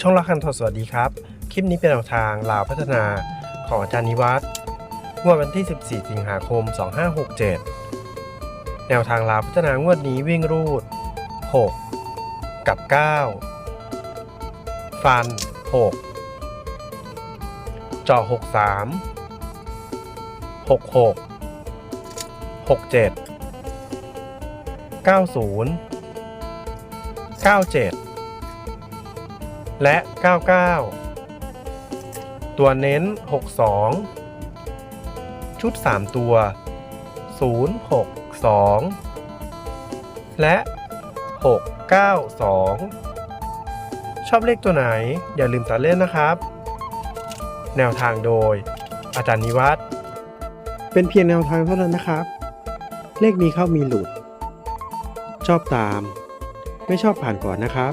ช่องรักคันทดสวัสดีครับ คลิปนี้เป็นแนวทางลาวพัฒนาของอาจารย์นิวัฒน์งวดวันที่ 14 สิงหาคม 2567 แนวทางลาวพัฒนางวดนี้วิ่งรูด 6 กับ 9 ฟัน6เจาะ63 66 67 90 97 และ 99 ตัวเน้น 62 ชุด 3 ตัว 062 และ 692 ชอบเลขตัวไหนอย่าลืมตัดเล่นนะครับ แนวทางโดย อาจารย์นิวัฒน์เป็นเพียงแนวทางเท่านั้นนะครับ เลขมีเข้ามีหลุด ชอบตาม ไม่ชอบผ่านก่อนนะครับ